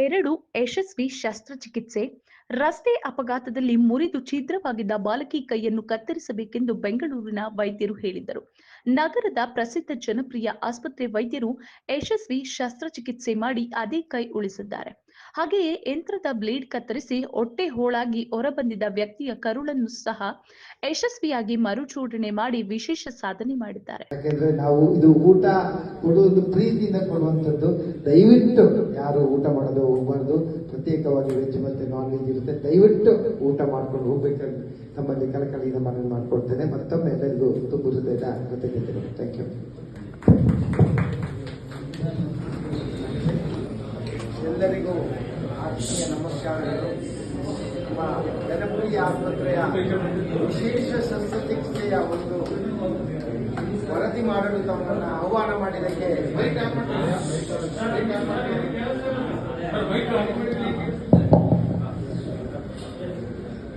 ಎರಡು ಯಶಸ್ವಿ ಶಸ್ತ್ರಚಿಕಿತ್ಸೆ, ರಸ್ತೆ ಅಪಘಾತದಲ್ಲಿ ಮುರಿದು ಛಿದ್ರವಾಗಿದ್ದ ಬಾಲಕಿ ಕೈಯನ್ನು ಕತ್ತರಿಸಬೇಕೆಂದು ಬೆಂಗಳೂರಿನ ವೈದ್ಯರು ಹೇಳಿದ್ದರು ನಗರದ ಪ್ರಸಿದ್ಧ ಜನಪ್ರಿಯ ಆಸ್ಪತ್ರೆ ವೈದ್ಯರು ಯಶಸ್ವಿ ಶಸ್ತ್ರಚಿಕಿತ್ಸೆ ಮಾಡಿ ಅದೇ ಕೈ ಉಳಿಸಿದ್ದಾರೆ. ಹಾಗೆಯೇ ಯಂತ್ರದ ಬ್ಲೇಡ್ ಕತ್ತರಿಸಿ ಹೊಟ್ಟೆ ಹೋಳಾಗಿ ಹೊರಬಂದಿದ್ದ ವ್ಯಕ್ತಿಯ ಕರುಳನ್ನು ಸಹ ಯಶಸ್ವಿಯಾಗಿ ಮರುಜೋಡಣೆ ಮಾಡಿ ವಿಶೇಷ ಸಾಧನೆ ಮಾಡಿದ್ದಾರೆ. ನಾವು ಇದು ಊಟ ಕೊಡುವುದು ಪ್ರೀತಿಯಿಂದ ಕೊಡುವಂಥದ್ದು. ದಯವಿಟ್ಟು ಯಾರು ಊಟ ಮಾಡೋದು ಹೋಗಬಾರ್ದು. ಪ್ರತ್ಯೇಕವಾಗಿ ವೆಜ್ ಮತ್ತೆ ನಾನ್ ವೆಜ್ ಇರುತ್ತೆ. ದಯವಿಟ್ಟು ಊಟ ಮಾಡ್ಕೊಂಡು ಹೋಗ್ಬೇಕಂತ ತಮ್ಮಲ್ಲಿ ಕಳಕಳಿಯಿಂದ ಮನವಿ ಮಾಡ್ಕೊಡ್ತೇನೆ. ಮತ್ತೊಮ್ಮೆ ಎಲ್ಲರಿಗೂ ತುಂಬ ಹೃದಯದ ಥ್ಯಾಂಕ್ ಯು ಎಲ್ಲರಿಗೂ ನಮಸ್ಕಾರಗಳು ನಮ್ಮ ಜನಪ್ರಿಯ ಆಸ್ಪತ್ರೆಯ ವಿಶೇಷ ಶಸ್ತ್ರಚಿಕಿತ್ಸೆಯ ಒಂದು ವರದಿ ಮಾಡಲು ತಮ್ಮನ್ನು ಆಹ್ವಾನ ಮಾಡಿದ್ದಕ್ಕೆ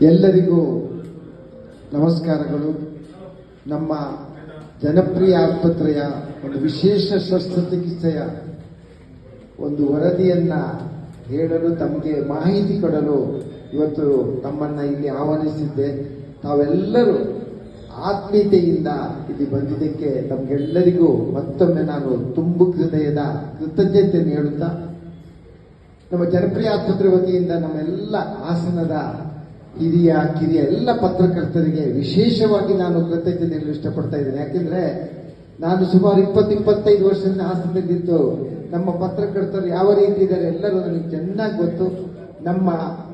ಎಲ್ಲರಿಗೂ ನಮಸ್ಕಾರಗಳು. ನಮ್ಮ ಜನಪ್ರಿಯ ಆಸ್ಪತ್ರೆಯ ಒಂದು ವಿಶೇಷ ಶಸ್ತ್ರಚಿಕಿತ್ಸೆಯ ಒಂದು ವರದಿಯನ್ನ ಹೇಳಲು, ತಮಗೆ ಮಾಹಿತಿ ಕೊಡಲು ಇವತ್ತು ತಮ್ಮನ್ನ ಇಲ್ಲಿ ಆಹ್ವಾನಿಸಿದ್ದೆ. ತಾವೆಲ್ಲರೂ ಆತ್ಮೀಯತೆಯಿಂದ ಇಲ್ಲಿ ಬಂದಿದ್ದಕ್ಕೆ ತಮಗೆಲ್ಲರಿಗೂ ಮತ್ತೊಮ್ಮೆ ನಾನು ತುಂಬು ಹೃದಯದ ಕೃತಜ್ಞತೆಯನ್ನು ಹೇಳುತ್ತಾ, ನಮ್ಮ ಜನಪ್ರಿಯ ಆಸ್ಪತ್ರೆ ವತಿಯಿಂದ ನಮ್ಮೆಲ್ಲ ಹಾಸನದ ಹಿರಿಯ, ಕಿರಿಯ ಎಲ್ಲ ಪತ್ರಕರ್ತರಿಗೆ ವಿಶೇಷವಾಗಿ ನಾನು ಕೃತಜ್ಞತೆ ಹೇಳಲು ಇಷ್ಟಪಡ್ತಾ ಇದ್ದೇನೆ. ಯಾಕೆಂದ್ರೆ ನಾನು ಸುಮಾರು ಇಪ್ಪತ್ತು, ಇಪ್ಪತ್ತೈದು ವರ್ಷದಿಂದ ಹಾಸನದಲ್ಲಿದ್ದು ನಮ್ಮ ಪತ್ರಕರ್ತರು ಯಾವ ರೀತಿ ಇದ್ದಾರೆ ಎಲ್ಲರೂ ನನಗೆ ಚೆನ್ನಾಗಿ ಗೊತ್ತು. ನಮ್ಮ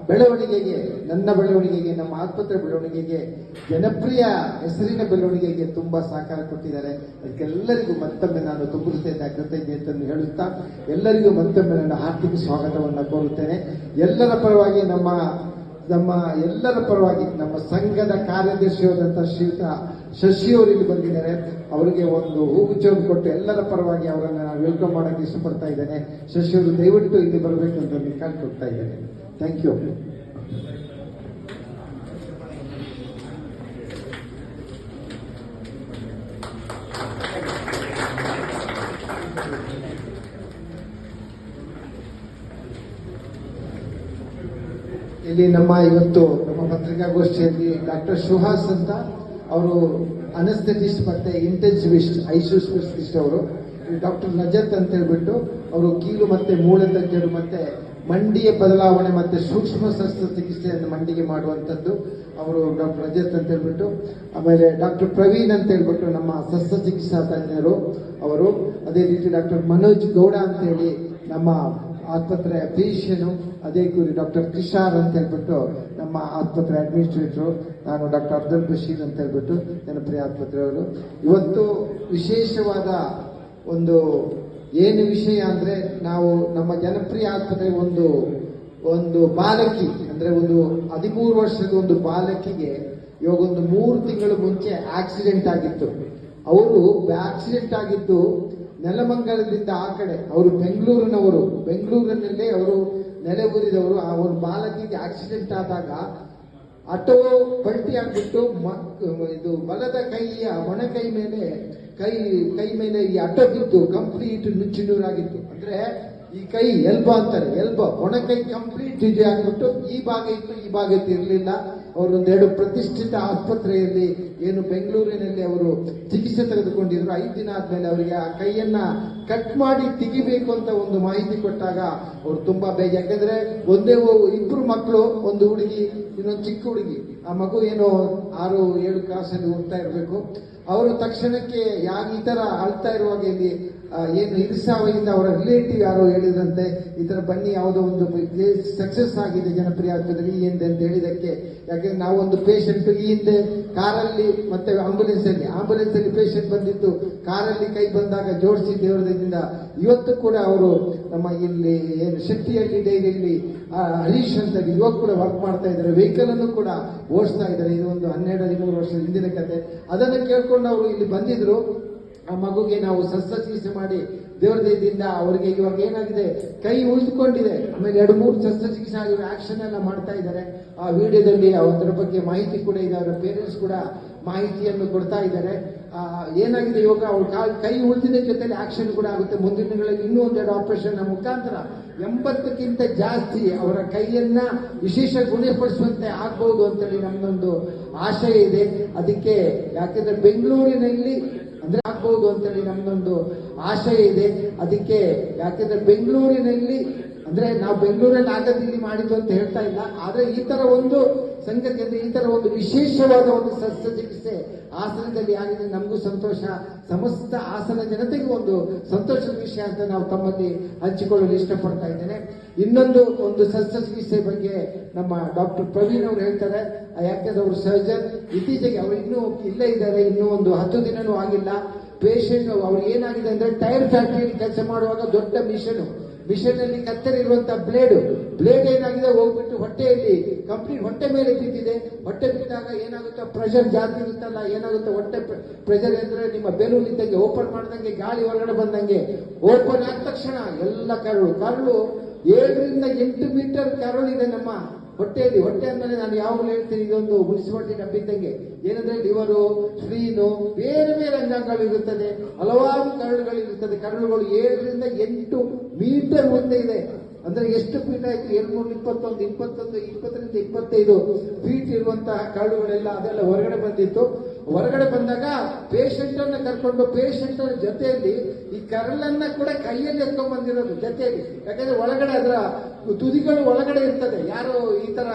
ಬೆಳವಣಿಗೆಗೆ, ನನ್ನ ಬೆಳವಣಿಗೆಗೆ, ನಮ್ಮ ಆಸ್ಪತ್ರೆ ಬೆಳವಣಿಗೆಗೆ, ಜನಪ್ರಿಯ ಹೆಸರಿನ ಬೆಳವಣಿಗೆಗೆ ತುಂಬಾ ಸಹಕಾರ ಕೊಟ್ಟಿದ್ದಾರೆ. ಅದಕ್ಕೆಲ್ಲರಿಗೂ ಮತ್ತೊಮ್ಮೆ ನಾನು ತುಂಬಿಸುತ್ತಿದ್ದ ಕೃತಜ್ಞತೆ ಅಂತಂದು ಹೇಳುತ್ತಾ, ಎಲ್ಲರಿಗೂ ಮತ್ತೊಮ್ಮೆ ನನ್ನ ಆರ್ಥಿಕ ಸ್ವಾಗತವನ್ನು ಕೋರುತ್ತೇನೆ. ಎಲ್ಲರ ಪರವಾಗಿ ನಮ್ಮ ನಮ್ಮ ಎಲ್ಲರ ಪರವಾಗಿ ನಮ್ಮ ಸಂಘದ ಕಾರ್ಯದರ್ಶಿಯಾದಂತಹ ಶ್ರೀಯುತ ಶಶಿ ಇಲ್ಲಿ ಬಂದಿದ್ದಾರೆ. ಅವರಿಗೆ ಒಂದು ಹೂಗುಚ್ಚವನ್ನು ಕೊಟ್ಟು ಎಲ್ಲರ ಪರವಾಗಿ ಅವರನ್ನು ನಾನು ವೆಲ್ಕಮ್ ಮಾಡೋಕ್ಕೆ ಇಷ್ಟಪಡ್ತಾ ಇದ್ದೇನೆ. ಶಶಿ ಅವರು ದಯವಿಟ್ಟು ಇಲ್ಲಿ ಬರಬೇಕು ಅಂತ ಬರಬೇಕಂತ ಕೇಳ್ಕೊಡ್ತಾ ಇದ್ದೇನೆ. ಥ್ಯಾಂಕ್ ಯು ಇಲ್ಲಿ ನಮ್ಮ ಇವತ್ತು ನಮ್ಮ ಪತ್ರಿಕಾಗೋಷ್ಠಿಯಲ್ಲಿ ಡಾಕ್ಟರ್ ಸುಹಾಸ್ ಅಂತ ಅವರು ಅನಸ್ಥೆಟಿಸ್ಟ್ ಮತ್ತೆ ಇಂಟೆನ್ಸಿವಿಸ್ಟ್ ಐಸಿಯು ಸ್ಪೆಷಲಿಸ್ಟ್ ಅವರು ಡಾಕ್ಟರ್ ನಜತ್ ಅಂತ ಹೇಳ್ಬಿಟ್ಟು ಅವರು ಕೀಲು ಮತ್ತೆ ಮೂಳೆ ತಜ್ಞರು ಮತ್ತೆ ಮಂಡಿಯ ಬದಲಾವಣೆ ಮತ್ತೆ ಸೂಕ್ಷ್ಮ ಶಸ್ತ್ರಚಿಕಿತ್ಸೆಯನ್ನು ಮಂಡಿಗೆ ಮಾಡುವಂಥದ್ದು ಅವರು ಡಾಕ್ಟರ್ ರಜತ್ ಅಂತ ಹೇಳ್ಬಿಟ್ಟು. ಆಮೇಲೆ ಡಾಕ್ಟರ್ ಪ್ರವೀಣ್ ಅಂತ ಹೇಳ್ಬಿಟ್ಟು ನಮ್ಮ ಶಸ್ತ್ರಚಿಕಿತ್ಸಾ ತಜ್ಞರು ಅವರು. ಅದೇ ರೀತಿ ಡಾಕ್ಟರ್ ಮನೋಜ್ ಗೌಡ ಅಂತ ಹೇಳಿ ನಮ್ಮ ಆಸ್ಪತ್ರೆ ಫಿಸಿಷಿಯನು ಅದೇ ಕುರಿ ಡಾಕ್ಟರ್ ಕಿಶಾರ್ ಅಂತ ಹೇಳ್ಬಿಟ್ಟು ನಮ್ಮ ಆಸ್ಪತ್ರೆ ಅಡ್ಮಿನಿಸ್ಟ್ರೇಟರು ನಾನು ಡಾಕ್ಟರ್ ಅಬ್ದುಲ್ ಬಶೀರ್ ಅಂತ ಹೇಳ್ಬಿಟ್ಟು ಜನಪ್ರಿಯ ಆಸ್ಪತ್ರೆಯವರು. ಇವತ್ತು ವಿಶೇಷವಾದ ಒಂದು ಏನು ವಿಷಯ ಅಂದರೆ ನಾವು ನಮ್ಮ ಜನಪ್ರಿಯ ಆಸ್ಪತ್ರೆ ಒಂದು ಒಂದು ಬಾಲಕಿ, ಅಂದರೆ ಒಂದು ಹದಿಮೂರು ವರ್ಷದ ಒಂದು ಬಾಲಕಿಗೆ ಇವಾಗ ಒಂದು ಮೂರು ತಿಂಗಳು ಮುಂಚೆ ಆಕ್ಸಿಡೆಂಟ್ ಆಗಿತ್ತು. ಅವರು ಆಕ್ಸಿಡೆಂಟ್ ಆಗಿದ್ದು ನೆಲಮಂಗಲದಿಂದ ಆ ಕಡೆ, ಅವರು ಬೆಂಗಳೂರಿನವರು. ಬೆಂಗಳೂರಿನಲ್ಲೇ ಅವರು ನೆಲೆಯೂರಿದವರು ಆ ಒಂದು ಬಾಲಕಿಗೆ ಆಕ್ಸಿಡೆಂಟ್ ಆದಾಗ ಆಟೋ ಪಲ್ಟಿ ಆಗ್ಬಿಟ್ಟು ಇದು ಬಲದ ಕೈಯ ಮೊಣಕೈ ಮೇಲೆ, ಕೈ ಕೈ ಮೇಲೆ ಈ ಆಟೋ ಬಿದ್ದು ಕಂಪ್ಲೀಟ್ ನುಚ್ಚು ನೂರಾಗಿತ್ತು ಅಂದ್ರೆ ಈ ಕೈ ಎಲ್ಬ ಅಂತಾರೆ, ಎಲ್ಬ. ಕೈ ಕಂಪ್ಲೀಟ್ ಇದೆ ಆಗ್ಬಿಟ್ಟು ಈ ಭಾಗ ಇತ್ತು, ಈ ಭಾಗ ಇರಲಿಲ್ಲ. ಅವರು ಒಂದೆರಡು ಪ್ರತಿಷ್ಠಿತ ಆಸ್ಪತ್ರೆಯಲ್ಲಿ ಏನು ಬೆಂಗಳೂರಿನಲ್ಲಿ ಅವರು ಚಿಕಿತ್ಸೆ ತೆಗೆದುಕೊಂಡಿದ್ರು. ಐದು ದಿನ ಆದ್ಮೇಲೆ ಅವರಿಗೆ ಆ ಕೈಯನ್ನ ಕಟ್ ಮಾಡಿ ತೆಗಿಬೇಕು ಅಂತ ಒಂದು ಮಾಹಿತಿ ಕೊಟ್ಟಾಗ ಅವ್ರು ತುಂಬಾ ಬೇಗ ಯಾಕಂದ್ರೆ ಒಂದೇ ಇಬ್ರು ಮಕ್ಕಳು ಒಂದು ಹುಡುಗಿ, ಇನ್ನೊಂದು ಚಿಕ್ಕ ಹುಡುಗಿ. ಆ ಮಗು ಏನೋ ಆರು, ಏಳು ಕ್ಲಾಸಲ್ಲಿ ಓದ್ತಾ ಇರಬೇಕು. ಅವರು ತಕ್ಷಣಕ್ಕೆ ಯಾವ ಈ ತರ ಅಳ್ತಾ ಇರುವಾಗ ಇಲ್ಲಿ ಏನು ಇರಿಸಾವಿಂದ ಅವರ ರಿಲೇಟಿವ್ ಯಾರೋ ಹೇಳಿದ್ರಂತೆ ಈ ಥರ ಬನ್ನಿ, ಯಾವುದೋ ಒಂದು ಸಕ್ಸಸ್ ಆಗಿದೆ, ಜನಪ್ರಿಯ ಆಸ್ಪತ್ರೆ ಈ ಹಿಂದೆ ಅಂತ ಹೇಳಿದಕ್ಕೆ ಯಾಕೆಂದ್ರೆ ನಾವೊಂದು ಪೇಷಂಟ್ ಈ ಹಿಂದೆ ಕಾರಲ್ಲಿ ಮತ್ತೆ ಆಂಬುಲೆನ್ಸ್ ಅಲ್ಲಿ ಆಂಬುಲೆನ್ಸ್ ಅಲ್ಲಿ ಪೇಷಂಟ್ ಬಂದಿದ್ದು, ಕಾರಲ್ಲಿ ಕೈ ಬಂದಾಗ ಜೋಡಿಸಿ ದೇವರದಿಂದ ಇವತ್ತು ಕೂಡ ಅವರು ನಮ್ಮ ಇಲ್ಲಿ ಏನು ಶಕ್ತಿಯಲ್ಲಿ ಡೈರಿಯಲ್ಲಿ ಹರೀಶ್ ಅಂತ ಇವಾಗ ಕೂಡ ವರ್ಕ್ ಮಾಡ್ತಾ ಇದ್ದಾರೆ ವೆಹಿಕಲ್ ಅನ್ನು ಕೂಡ ಓಡಿಸ್ತಾ ಇದ್ದಾರೆ. ಇದು ಒಂದು ಹನ್ನೆರಡು, ಹದಿಮೂರು ವರ್ಷದ ಹಿಂದಿನ ಕತೆ. ಅದನ್ನು ಕೇಳ್ಕೊಂಡು ಅವರು ಇಲ್ಲಿ ಬಂದಿದ್ರು. ಆ ಮಗುಗೆ ನಾವು ಶಸ್ತ್ರಚಿಕಿತ್ಸೆ ಮಾಡಿ ದೇವರ ದೇಹದಿಂದ ಅವರಿಗೆ ಇವಾಗ ಏನಾಗಿದೆ? ಕೈ ಉಳಿದುಕೊಂಡಿದೆ. ಆಮೇಲೆ ಎರಡು ಮೂರು ಶಸ್ತ್ರಚಿಕಿತ್ಸೆ ಆಗಿ ಆಕ್ಷನ್ ಎಲ್ಲ ಮಾಡ್ತಾ ಇದ್ದಾರೆ. ಆ ವಿಡಿಯೋದಲ್ಲಿ ಅದರ ಬಗ್ಗೆ ಮಾಹಿತಿ ಕೂಡ ಇದೆ. ಅವರ ಪೇರೆಂಟ್ಸ್ ಕೂಡ ಮಾಹಿತಿಯನ್ನು ಕೊಡ್ತಾ ಇದ್ದಾರೆ. ಆ, ಏನಾಗಿದೆ ಇವಾಗ? ಅವ್ರ ಕಾಲ್ ಕೈ ಉಳಿದಿದ್ದ ಜೊತೆಲಿ ಆಕ್ಷನ್ ಕೂಡ ಆಗುತ್ತೆ. ಮುಂದಿನ ದಿನಗಳಲ್ಲಿ ಇನ್ನೂ ಒಂದೆರಡು ಆಪರೇಷನ್ ಮುಖಾಂತರ ಎಂಬತ್ತಕ್ಕಿಂತ ಜಾಸ್ತಿ ಅವರ ಕೈಯನ್ನ ವಿಶೇಷ ಗುಣಪಡಿಸುವಂತೆ ಆಗ್ಬಹುದು ಅಂತೇಳಿ ನಮ್ದೊಂದು ಆಶಯ ಇದೆ. ಅದಕ್ಕೆ ಯಾಕೆಂದ್ರೆ ಬೆಂಗಳೂರಿನಲ್ಲಿ ಅಂದ್ರೆ ಆಗ್ಬಹುದು ಅಂತೇಳಿ ನಮ್ದೊಂದು ಆಶಯ ಇದೆ. ಅದಕ್ಕೆ ಯಾಕೆಂದ್ರೆ ಬೆಂಗಳೂರಿನಲ್ಲಿ ಅಂದ್ರೆ ನಾವು ಬೆಂಗಳೂರಲ್ಲಿ ಆಗದಿಲ್ಲಿ ಮಾಡಿದ್ದು ಅಂತ ಹೇಳ್ತಾ ಇಲ್ಲ. ಆದ್ರೆ ಈ ತರ ಒಂದು ಸಂಗತಿ ಅಂದ್ರೆ ಈ ತರ ಒಂದು ವಿಶೇಷವಾದ ಒಂದು ಶಸ್ತ್ರಚಿಕಿತ್ಸೆ ಹಾಸನದಲ್ಲಿ ಆಗಿದೆ ನಮಗೂ ಸಂತೋಷ. ಸಮಸ್ತ ಹಾಸನ ಜನತೆಗೆ ಒಂದು ಸಂತೋಷದ ವಿಷಯ ಅಂತ ನಾವು ತಮ್ಮಲ್ಲಿ ಹಂಚಿಕೊಳ್ಳಲು ಇಷ್ಟಪಡ್ತಾ ಇದ್ದೇನೆ. ಇನ್ನೊಂದು ಒಂದು ಶಸ್ತ್ರಚಿಕಿತ್ಸೆ ಬಗ್ಗೆ ನಮ್ಮ ಡಾಕ್ಟರ್ ಪ್ರವೀಣ್ ಅವರು ಹೇಳ್ತಾರೆ. ಯಾಕಂದ್ರೆ ಅವರು ಸರ್ಜನ್ ಇತ್ತೀಚೆಗೆ ಅವರು ಇನ್ನೂ ಇಲ್ಲೇ ಇದ್ದಾರೆ. ಇನ್ನೂ ಒಂದು ಹತ್ತು ದಿನನೂ ಆಗಿಲ್ಲ. ಪೇಷಂಟ್ ಅವ್ರು ಏನಾಗಿದೆ ಅಂದ್ರೆ ಟೈರ್ ಫ್ಯಾಕ್ಟರಿಯಲ್ಲಿ ಕೆಲಸ ಮಾಡುವಾಗ ದೊಡ್ಡ ಮಿಷನ್ ಮಿಷನ್ ಅಲ್ಲಿ ಕತ್ತರಿರುವಂತಹ ಬ್ಲೇಡ್. ಬ್ಲೇಡ್ ಏನಾಗಿದೆ? ಹೋಗ್ಬಿಟ್ಟು ಹೊಟ್ಟೆಯಲ್ಲಿ ಕಂಪ್ಲೀಟ್ ಹೊಟ್ಟೆ ಮೇಲೆ ಬಿದ್ದಿದೆ ಹೊಟ್ಟೆ ಬಿದ್ದಾಗ ಏನಾಗುತ್ತೆ ಪ್ರೆಷರ್ ಜಾಸ್ತಿ ಇರುತ್ತಲ್ಲ, ಏನಾಗುತ್ತೆ ಹೊಟ್ಟೆ ಪ್ರೆಷರ್ ಅಂದ್ರೆ ನಿಮ್ಮ ಬೆಲೂನ್ ಇದ್ದಂಗೆ ಓಪನ್ ಮಾಡ್ದಂಗೆ, ಗಾಳಿ ಹೊರಗಡೆ ಬಂದಂಗೆ ಓಪನ್ ಆದ ತಕ್ಷಣ ಎಲ್ಲ ಕರಳು. ಕರಳು ಏಳರಿಂದ ಎಂಟು ಮೀಟರ್ ಕರಳು ಇದೆ ನಮ್ಮ ಹೊಟ್ಟೆಯಲ್ಲಿ. ಹೊಟ್ಟೆ ಅಂದ್ಮೇಲೆ ನಾನು ಯಾವಾಗಲೂ ಹೇಳ್ತೀನಿ, ಇದೊಂದು ಮುನ್ಸಿಪಾಲಿಟಿ ಡಬ್ಬಿದ್ದಂಗೆ ಏನಂದ್ರೆ ಲಿವರು, ಸ್ಕ್ರೀನು, ಬೇರೆ ಬೇರೆ ಅಂಗಾಂಗಗಳು ಇರುತ್ತದೆ ಹಲವಾರು ಕರಳುಗಳಿರುತ್ತದೆ. ಕರಳುಗಳು ಏಳರಿಂದ ಎಂಟು ಮೀಟರ್ ಮುಂದೆ ಇದೆ. ಅಂದ್ರೆ ಎಷ್ಟು ಫೀಟ್ ಆಯ್ತು? ಎರಡ್ನೂರ ಇಪ್ಪತ್ತೊಂದು ಇಪ್ಪತ್ತೊಂದು, ಇಪ್ಪತ್ತರಿಂದ ಇಪ್ಪತ್ತೈದು ಫೀಟ್ ಇರುವಂತಹ ಕಾಳುಗಳೆಲ್ಲ ಅದೆಲ್ಲ ಹೊರಗಡೆ ಬಂದಿತ್ತು. ಹೊರಗಡೆ ಬಂದಾಗ ಪೇಷಂಟ್ ಅನ್ನ ಕರ್ಕೊಂಡು ಪೇಷಂಟ್ ಜೊತೆಯಲ್ಲಿ ಈ ಕರಳನ್ನ ಕೂಡ ಕೈಯಲ್ಲಿ ಎತ್ಕೊಂಡ್ ಬಂದಿರೋದು ಜೊತೆಯಲ್ಲಿ. ಯಾಕಂದ್ರೆ ಒಳಗಡೆ ಅದರ ತುದಿಗಳು ಒಳಗಡೆ ಇರ್ತದೆ. ಯಾರು ಈ ತರ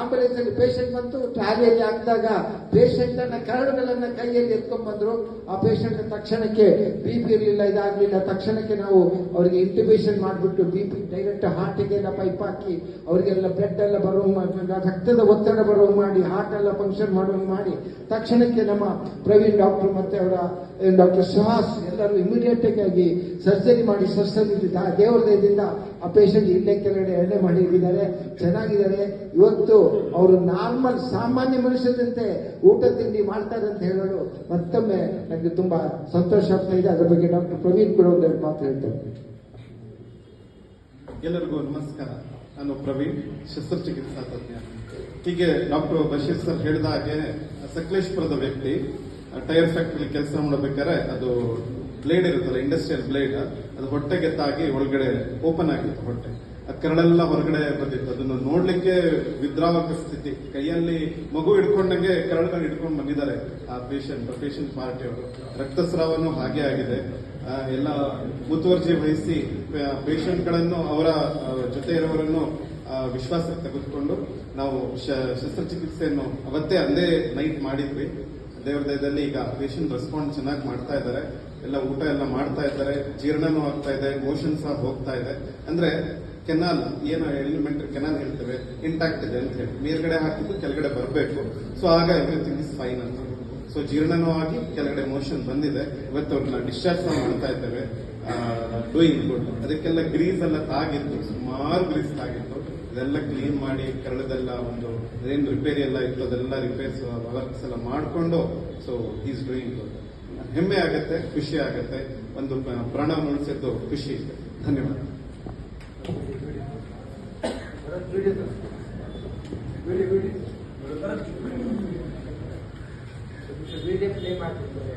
ಆಂಬುಲೆನ್ಸ್ ಅಲ್ಲಿ ಪೇಷಂಟ್ ಬಂತು, ಟ್ರಾಲಿಯಲ್ಲಿ ಹಾಕಿದಾಗ ಪೇಷಂಟ್ ಅನ್ನ ಕರಳುಗಳನ್ನ ಕೈಯಲ್ಲಿ ಎತ್ಕೊಂಡ್ ಬಂದ್ರು. ಆ ಪೇಷಂಟ್ ತಕ್ಷಣಕ್ಕೆ ಬಿ ಪಿ ಇರಲಿಲ್ಲ, ಇದಾಗ್ಲಿಲ್ಲ. ತಕ್ಷಣಕ್ಕೆ ನಾವು ಅವರಿಗೆ ಇಂಟಿಬೇಷನ್ ಮಾಡಿಬಿಟ್ಟು ಬಿ ಪಿ ಡೈರೆಕ್ಟ್ ಹಾರ್ಟಿಗೆ ಎಲ್ಲ ಪೈಪ್ ಹಾಕಿ ಅವರಿಗೆಲ್ಲ ಬ್ಲಡ್ ಎಲ್ಲ ಬರೋ ರಕ್ತದ ಒತ್ತಡ ಬರೋ ಮಾಡಿ ಹಾರ್ಟ್ ಎಲ್ಲ ಫಂಕ್ಷನ್ ಮಾಡೋ ಮಾಡಿ, ತಕ್ಷಣಕ್ಕೆ ನಮ್ಮ ಪ್ರವೀಣ್ ಡಾಕ್ಟರ್ ಮತ್ತೆ ಅವರ ಡಾಕ್ಟರ್ ಸುಹಾಸ್ ಎಲ್ಲರೂ ಇಮಿಡಿಯೇಟ್ ಆಗಿ ಸರ್ಜರಿ ಮಾಡಿ ಸರ್ಜರಿ ದೇವರ ದಯದಿಂದ ಆ ಪೇಷಂಟ್ ಇಲ್ಲೇ ಕೆಳಗಡೆ ಎಣ್ಣೆ ಚೆನ್ನಾಗಿದ್ದಾರೆ. ಇವತ್ತು ಅವರು ನಾರ್ಮಲ್ ಸಾಮಾನ್ಯ ಮನುಷ್ಯದಂತೆ ಊಟ ತಿಂಡಿ ಮಾಡ್ತಾರೆ ಅಂತ ಹೇಳೋದು ಮತ್ತೊಮ್ಮೆ ನನಗೆ ತುಂಬಾ ಸಂತೋಷ ಆಗ್ತಾ ಇದೆ. ಅದ್ರ ಬಗ್ಗೆ ಡಾಕ್ಟರ್ ಪ್ರವೀಣ್ ಕೂಡ ಒಂದೆರಡು ಮಾತು ಹೇಳ್ತಾರೆ. ಎಲ್ಲರಿಗೂ ನಮಸ್ಕಾರ. ನಾನು ಪ್ರವೀಣ್ ಶಸ್ತ್ರಚಿಕಿತ್ಸಾ ತಜ್ಞ. ಹೀಗೆ ಡಾಕ್ಟರ್ ಬಶೀರ್ ಸರ್ ಹೇಳಿದ ಹಾಗೆ ಸಕಲೇಶ್ಪುರದ ವ್ಯಕ್ತಿ ಟೈರ್ ಫ್ಯಾಕ್ಟರಿ ಕೆಲಸ ಮಾಡಬೇಕಾದ್ರೆ ಅದು ಬ್ಲೇಡ್ ಇರುತ್ತಲ್ಲ ಇಂಡಸ್ಟ್ರಿಯಲ್ ಬ್ಲೇಡ್ ಅದು ಹೊಟ್ಟೆಗೆ ತಾಗಿ ಒಳಗಡೆ ಓಪನ್ ಆಗಿತ್ತು ಹೊಟ್ಟೆ. ಅದು ಕರಳೆಲ್ಲ ಹೊರಗಡೆ ಬಂದಿತ್ತು. ಅದನ್ನು ನೋಡ್ಲಿಕ್ಕೆ ವಿದ್ರಾವಕ ಸ್ಥಿತಿ. ಕೈಯಲ್ಲಿ ಮಗು ಹಿಡ್ಕೊಂಡಂಗೆ ಕರಳುಗಳು ಹಿಡ್ಕೊಂಡು ಬಂದಿದ್ದಾರೆ ಆ ಪೇಷಂಟ್ ಪೇಷಂಟ್ ಪಾರ್ಟಿಯವರು ರಕ್ತಸ್ರಾವನೂ ಹಾಗೆ ಆಗಿದೆ. ಎಲ್ಲ ಮುತುವರ್ಜಿ ವಹಿಸಿ ಪೇಷಂಟ್ಗಳನ್ನು ಅವರ ಜೊತೆ ಇರೋರನ್ನು ವಿಶ್ವಾಸಕ್ಕೆ ತೆಗೆದುಕೊಂಡು ನಾವು ಶಸ್ತ್ರಚಿಕಿತ್ಸೆಯನ್ನು ಅವತ್ತೇ ಅಂದೇ ನೈಟ್ ಮಾಡಿದ್ವಿ. ದೇವರ ದಯದಲ್ಲಿ ಈಗ ಪೇಷಂಟ್ ರೆಸ್ಪಾಂಡ್ ಚೆನ್ನಾಗಿ ಮಾಡ್ತಾ ಇದ್ದಾರೆ. ಎಲ್ಲ ಊಟ ಎಲ್ಲ ಮಾಡ್ತಾ ಇದ್ದಾರೆ. ಜೀರ್ಣನೂ ಆಗ್ತಾ ಇದೆ. ಮೋಷನ್ ಸಹ ಹೋಗ್ತಾ ಇದೆ. ಅಂದ್ರೆ ಕೆನಾಲ್, ಏನು ಎಲಿಮೆಂಟ್ ಕೆನಾಲ್ ಹೇಳ್ತೇವೆ? ಇಂಟ್ಯಾಕ್ಟ್ ಇದೆ ಅಂತ ಹೇಳಿ. ಮೇಲ್ಗಡೆ ಹಾಕಿದ್ದು ಕೆಳಗಡೆ ಬರಬೇಕು. ಸೊ ಆಗ ಎವ್ರಿಥಿಂಗ್ ಇಸ್ ಫೈನ್ ಅಂತ ಸೊ ಜೀರ್ಣನೂ ಆಗಿ ಕೆಳಗಡೆ ಮೋಷನ್ ಬಂದಿದೆ. ಇವತ್ತು ಅವ್ರನ್ನ ಡಿಸ್ಚಾರ್ಜ್ ಮಾಡ್ತಾ ಇದ್ದೇವೆ. ಡೂಯಿಂಗ್ ಗುಡ್ ಅದಕ್ಕೆಲ್ಲ ಗ್ರೀಸ್ ಎಲ್ಲ ತಾಗಿತ್ತು ಸುಮಾರು ಗ್ರೀಸ್ ತಾಗಿತ್ತು ಇದೆಲ್ಲ ಕ್ಲೀನ್ ಮಾಡಿ ಕರಳದೆಲ್ಲ ಒಂದು ಏನು ರಿಪೇರಿ ಎಲ್ಲ ಇತ್ತು, ಅದೆಲ್ಲ ರಿಪೇರ್ಸ್ ವರ್ಕ್ಸ್ ಎಲ್ಲ ಮಾಡಿಕೊಂಡು ಸೊ ಈಸ್ ಡೂಯಿಂಗ್ ಹೆಮ್ಮೆ ಆಗುತ್ತೆ, ಖುಷಿ ಆಗುತ್ತೆ, ಒಂದು ಪ್ರಾಣ ಉಳಿಸಿದ್ದು ಖುಷಿ ಇದೆ. ಧನ್ಯವಾದ. ಪ್ಲೇ ಮಾಡ್ತಿದ್ದಾರೆ.